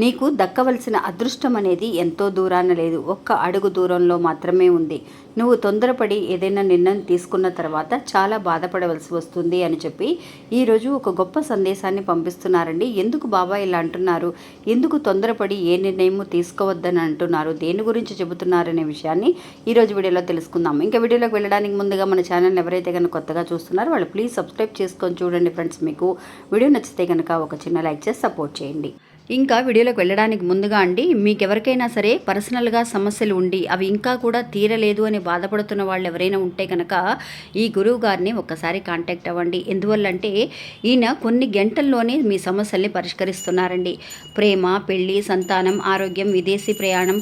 నీకు దక్కవలసిన అదృష్టం అనేది ఎంతో దూరాన లేదు. ఒక్క అడుగు దూరంలో మాత్రమే ఉంది. నువ్వు తొందరపడి ఏదైనా నిర్ణయం తీసుకున్న తర్వాత చాలా బాధపడవలసి వస్తుంది అని చెప్పి ఈరోజు ఒక గొప్ప సందేశాన్ని పంపిస్తున్నారండి. ఎందుకు బాబా ఇలా అంటున్నారు? ఎందుకు తొందరపడి ఏ నిర్ణయము తీసుకోవద్దని అంటున్నారు? దేని గురించి చెబుతున్నారనే విషయాన్ని ఈరోజు వీడియోలో తెలుసుకుందాం. ఇంకా వీడియోలోకి వెళ్ళడానికి ముందుగా మన ఛానల్ ఎవరైతే కనుక కొత్తగా చూస్తున్నారో వాళ్ళు ప్లీజ్ సబ్స్క్రైబ్ చేసుకొని చూడండి ఫ్రెండ్స్. మీకు వీడియో నచ్చితే కనుక ఒక చిన్న లైక్ చేసి సపోర్ట్ చేయండి. ఇంకా వీడియోలోకి వెళ్ళడానికి ముందుగా అండి మీకు ఎవరికైనా సరే పర్సనల్గా సమస్యలు ఉండి అవి ఇంకా కూడా తీరలేదు అని బాధపడుతున్న వాళ్ళు ఎవరైనా ఉంటే కనుక ఈ గురువు గారిని ఒక్కసారి కాంటాక్ట్ అవ్వండి. ఎందువల్లంటే ఈయన కొన్ని గంటల్లోనే మీ సమస్యల్ని పరిష్కరిస్తున్నారండి. ప్రేమ పెళ్ళి సంతానం ఆరోగ్యం విదేశీ ప్రయాణం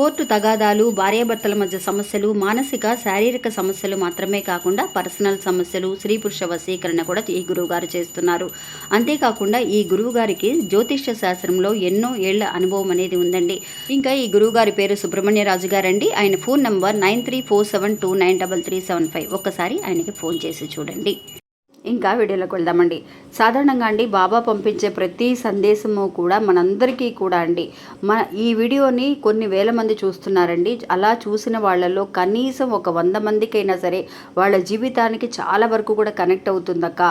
కోర్టు తగాదాలు భార్యాభర్తల మధ్య సమస్యలు మానసిక శారీరక సమస్యలు మాత్రమే కాకుండా పర్సనల్ సమస్యలు స్త్రీ పురుష వశీకరణ కూడా ఈ గురువుగారు చేస్తున్నారు. అంతేకాకుండా ఈ గురువుగారికి జ్యోతిష్య శాస్త్రంలో ఎన్నో ఏళ్ళ అనుభవం అనేది ఉందండి. ఇంకా ఈ గురువుగారి పేరు సుబ్రహ్మణ్యరాజు గారండి. ఆయన phone number nine three four seven two nine double three seven five. ఒక్కసారి ఆయనకి ఫోన్ చేసి చూడండి. ఇంకా వీడియోలోకి వెళ్దామండి. సాధారణంగా అండి బాబా పంపించే ప్రతి సందేశము కూడా మనందరికీ కూడా అండి. మన ఈ వీడియోని కొన్ని వేల మంది చూస్తున్నారండి. అలా చూసిన వాళ్ళలో కనీసం ఒక వంద మందికైనా సరే వాళ్ళ జీవితానికి చాలా వరకు కూడా కనెక్ట్ అవుతుందక్క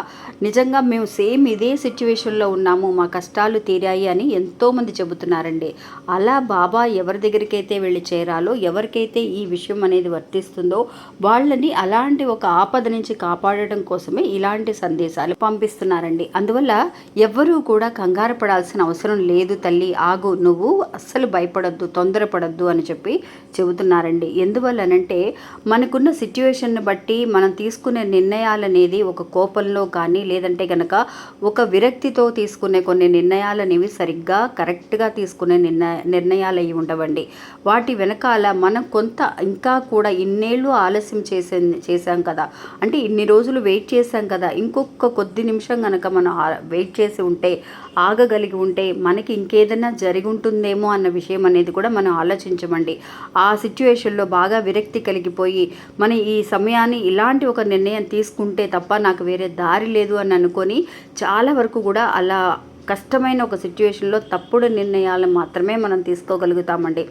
నిజంగా మేము సేమ్ ఇదే సిచ్యువేషన్లో ఉన్నాము. మా కష్టాలు తీరాయి అని ఎంతోమంది చెబుతున్నారండి. అలా బాబా ఎవరి దగ్గరికైతే వెళ్ళి చేరాలో ఎవరికైతే ఈ విషయం అనేది వర్తిస్తుందో వాళ్ళని అలాంటి ఒక ఆపద నుంచి కాపాడటం కోసమే ఇలాంటి సందేశాలు పంపిస్తున్నారండి. అందువల్ల ఎవ్వరూ కూడా కంగారు పడాల్సిన అవసరం లేదు తల్లి ఆగు నువ్వు అస్సలు భయపడద్దు తొందరపడద్దు అని చెప్పి చెబుతున్నారండి. ఎందువల్లనంటే మనకున్న సిచ్యువేషన్ని బట్టి మనం తీసుకునే నిర్ణయాలనేది ఒక కోపంలో కానీ లేదంటే కనుక ఒక విరక్తితో తీసుకునే కొన్ని నిర్ణయాలు అనేవి సరిగ్గా కరెక్ట్గా తీసుకునే నిర్ణయ నిర్ణయాలు అయి ఉండవండి. వాటి వెనకాల మనం కొంత ఇంకా కూడా ఇన్నేళ్ళు ఆలస్యం చేసే చేశాం కదా. అంటే ఇన్ని రోజులు వెయిట్ చేశాం కదా. ఇంకొక కొద్ది నిమిషం కనుక మనం వెయిట్ చేసి ఉంటే ఆగగలిగి ఉంటే మనకి ఇంకేదైనా జరిగి ఉంటుందేమో అన్న విషయం అనేది కూడా మనం ఆలోచించమండి. ఆ సిచ్యువేషన్లో బాగా విరక్తి కలిగిపోయి మన ఈ సమయాన్ని ఇలాంటి ఒక నిర్ణయం తీసుకుంటే తప్ప నాకు వేరే దారి లేదు అని అనుకొని చాలా వరకు కూడా అలా కష్టమైన ఒక సిచ్యువేషన్లో తప్పుడు నిర్ణయాలను మాత్రమే మనం తీసుకోగలుగుతామండి.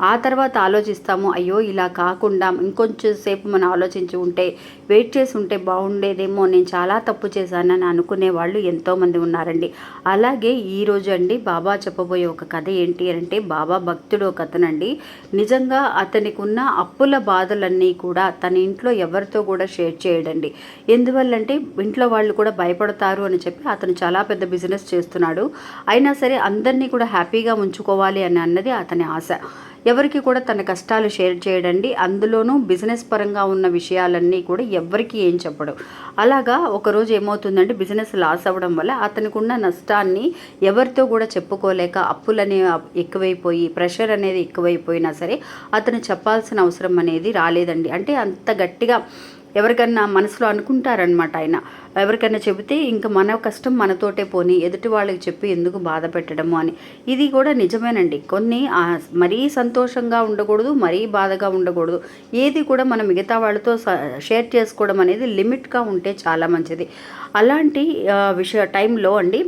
ఆ తర్వాత ఆలోచిస్తాము అయ్యో ఇలా కాకుండా ఇంకొంచెం సేపు మనం ఆలోచించి ఉంటే వెయిట్ చేసి ఉంటే బాగుండేదేమో నేను చాలా తప్పు చేశానని అనుకునే వాళ్ళు ఎంతోమంది ఉన్నారండి. అలాగే ఈరోజు అండి బాబా చెప్పబోయే ఒక కథ ఏంటి అంటే బాబా భక్తుడు ఒక అతనండి. నిజంగా అతనికి ఉన్న అప్పుల బాధలన్నీ కూడా తన ఇంట్లో ఎవరితో కూడా షేర్ చేయడండి. ఎందువల్లంటే ఇంట్లో వాళ్ళు కూడా భయపడతారు అని చెప్పి అతను చాలా పెద్ద బిజినెస్ చేస్తున్నాడు. అయినా సరే అందరినీ కూడా హ్యాపీగా ఉంచుకోవాలి అని అన్నది అతని ఆశ. ఎవరికి కూడా తన కష్టాలు షేర్ చేయడండి. అందులోనూ బిజినెస్ పరంగా ఉన్న విషయాలన్నీ కూడా ఎవరికి ఏం చెప్పడు. అలాగా ఒకరోజు ఏమవుతుందంటే బిజినెస్ లాస్ అవ్వడం వల్ల అతనికి ఉన్న నష్టాన్ని ఎవరితో కూడా చెప్పుకోలేక అప్పులనే ఎక్కువైపోయి ప్రెషర్ అనేది ఎక్కువైపోయినా సరే అతను చెప్పాల్సిన అవసరం అనేది రాలేదండి. అంటే అంత గట్టిగా ఎవరికన్నా మనసులో అనుకుంటారనమాట ఆయన. ఎవరికైనా చెబితే ఇంకా మన కష్టం మనతోటే పోని ఎదుటి వాళ్ళకి చెప్పి ఎందుకు బాధ పెట్టడము అని. ఇది కూడా నిజమేనండి. కొన్ని మరీ సంతోషంగా ఉండకూడదు మరీ బాధగా ఉండకూడదు. ఏది కూడా మనం మిగతా వాళ్ళతో షేర్ చేసుకోవడం అనేది లిమిట్గా ఉంటే చాలా మంచిది. అలాంటి విషయ టైంలో అండి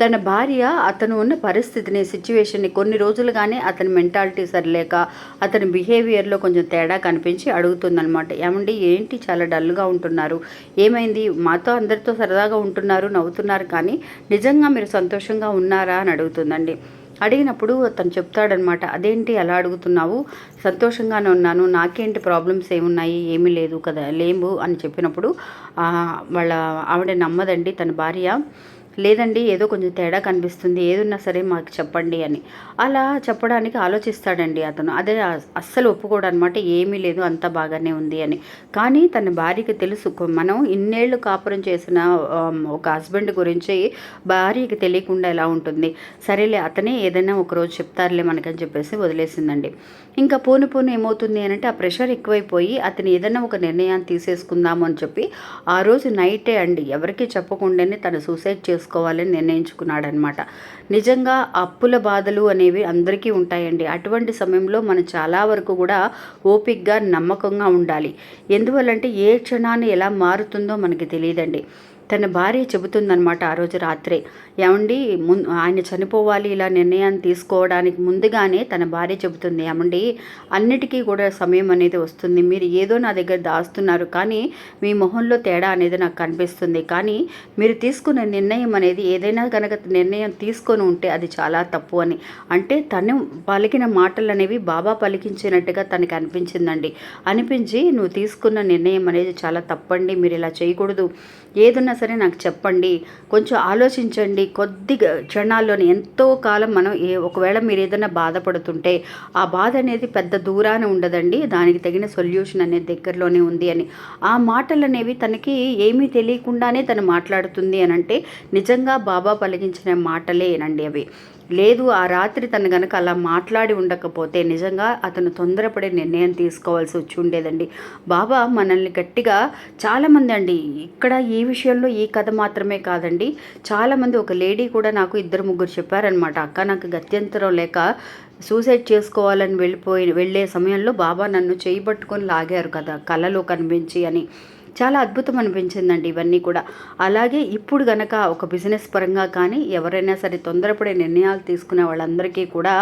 తన భార్య అతను ఉన్న పరిస్థితిని సిచ్యువేషన్ని కొన్ని రోజులుగానే అతని మెంటాలిటీ సరిలేక అతని బిహేవియర్లో కొంచెం తేడా కనిపించి అడుగుతుందనమాట ఏమండి ఏంటి చాలా డల్గా ఉంటున్నారు? ఏమైంది? మాతో అందరితో సరదాగా ఉంటున్నారు నవ్వుతున్నారు కానీ నిజంగా మీరు సంతోషంగా ఉన్నారా అని అడుగుతుందండి. అడిగినప్పుడు అతను చెప్తాడనమాట అదేంటి అలా అడుగుతున్నావు? సంతోషంగానే ఉన్నాను నాకేంటి ప్రాబ్లమ్స్ ఏమున్నాయి? ఏమీ లేదు కదా లేవు అని చెప్పినప్పుడు వాళ్ళ ఆవిడ నమ్మదండి తన భార్య లేదండి ఏదో కొంచెం తేడా కనిపిస్తుంది ఏదున్నా సరే మాకు చెప్పండి అని. అలా చెప్పడానికి ఆలోచిస్తాడండి అతను. అదే అస్సలు ఒప్పుకోడు అనమాట ఏమీ లేదు అంత బాగానే ఉంది అని. కానీ తన భార్యకి తెలుసు మనం ఇన్నేళ్ళు కాపురం చేసిన ఒక హస్బెండ్ గురించి భార్యకి తెలియకుండా ఎలా ఉంటుంది. సరేలే అతనే ఏదైనా ఒకరోజు చెప్తారులే మనకని చెప్పేసి వదిలేసిందండి. ఇంకా పోను పోను ఏమవుతుంది అని అంటే ఆ ప్రెషర్ ఎక్కువైపోయి అతను ఏదైనా ఒక నిర్ణయాన్ని తీసేసుకుందాము అని చెప్పి ఆ రోజు నైటే అండి ఎవరికీ చెప్పకుండానే తను సూసైడ్ చేసుకుంటాడు చేసుకోవాలని నిర్ణయించుకున్నాడనమాట నిజంగా అప్పుల బాధలు అనేవి అందరికీ ఉంటాయండి. అటువంటి సమయంలో మనం చాలా వరకు కూడా ఓపిక్గా నమ్మకంగా ఉండాలి. ఎందువల్లంటే ఏ క్షణాన్ని ఎలా మారుతుందో మనకి తెలియదండి. తన భార్య చెబుతుందనమాట ఆ రోజు రాత్రే. ఏమండి ము ఆయన చనిపోవాలి ఇలా నిర్ణయాన్ని తీసుకోవడానికి ముందుగానే తన భార్య చెబుతుంది. ఏమండి అన్నిటికీ కూడా సమయం అనేది వస్తుంది. మీరు ఏదో నా దగ్గర దాస్తున్నారు కానీ మీ మొహంలో తేడా అనేది నాకు కనిపిస్తుంది. కానీ మీరు తీసుకున్న నిర్ణయం అనేది ఏదైనా కనుక నిర్ణయం తీసుకొని ఉంటే అది చాలా తప్పు అని. అంటే తను పలికిన మాటలు అనేవి బాబా పలికించినట్టుగా తనకి అనిపించిందండి. అనిపించి నువ్వు తీసుకున్న నిర్ణయం అనేది చాలా తప్పండి. మీరు ఇలా చేయకూడదు. ఏదన్నా సరే నాకు చెప్పండి. కొంచెం ఆలోచించండి. కొద్దిగా క్షణాల్లోనే ఎంతో కాలం మనం ఏ ఒకవేళ మీరు ఏదైనా బాధపడుతుంటే ఆ బాధ అనేది పెద్ద దూరాన ఉండదండి. దానికి తగిన సొల్యూషన్ అనేది దగ్గరలోనే ఉంది అని. ఆ మాటలు అనేవి తనకి ఏమీ తెలియకుండానే తను మాట్లాడుతుంది అని అంటే నిజంగా బాబా పలికించిన మాటలేనండి అవి. లేదు ఆ రాత్రి తను గనక అలా మాట్లాడి ఉండకపోతే నిజంగా అతను తొందరపడే నిర్ణయం తీసుకోవాల్సి వచ్చి ఉండేదండి. బాబా మనల్ని గట్టిగా చాలామంది అండి ఇక్కడ ఈ విషయంలో ఈ కథ మాత్రమే కాదండి చాలామంది ఒక లేడీ కూడా నాకు ఇద్దరు ముగ్గురు చెప్పారనమాట అక్క నాకు గత్యంతరం లేక సూసైడ్ చేసుకోవాలని వెళ్ళిపోయి వెళ్ళే సమయంలో బాబా నన్ను చేయి పట్టుకొని లాగారు కదా కళలో కనిపించి అని. చాలా అద్భుతం అనిపించిందండి ఇవన్నీ కూడా. అలాగే ఇప్పుడు గనక ఒక బిజినెస్ పరంగా కానీ ఎవరైనా సరే తొందరపడే నిర్ణయాలు తీసుకునే వాళ్ళందరికీ కూడా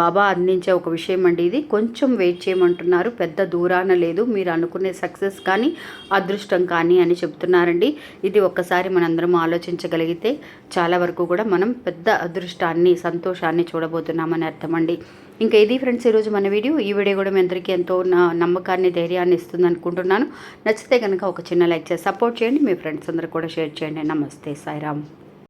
బాబా అందించే ఒక విషయం అండి ఇది. కొంచెం వెయిట్ చేయమంటున్నారు. పెద్ద దూరాన లేదు. మీరు అనుకునే సక్సెస్ కానీ అదృష్టం కానీ అని చెప్తున్నారండి ఇది ఒక్కసారి మనందరం ఆలోచించగలిగితే చాలా వరకు కూడా మనం పెద్ద అదృష్టాన్ని సంతోషాన్ని చూడబోతున్నామని అర్థమండి. ఇంకా ఇది ఫ్రెండ్స్ ఈరోజు మన వీడియో. ఈ వీడియో కూడా మీ అందరికీ ఎంతో నా నమ్మకాన్ని ధైర్యాన్ని ఇస్తుంది అనుకుంటున్నాను. నచ్చితే కనుక ఒక చిన్న లైక్ చేసి సపోర్ట్ చేయండి. మీ ఫ్రెండ్స్ అందరూ కూడా షేర్ చేయండి. నమస్తే సాయిరామ్.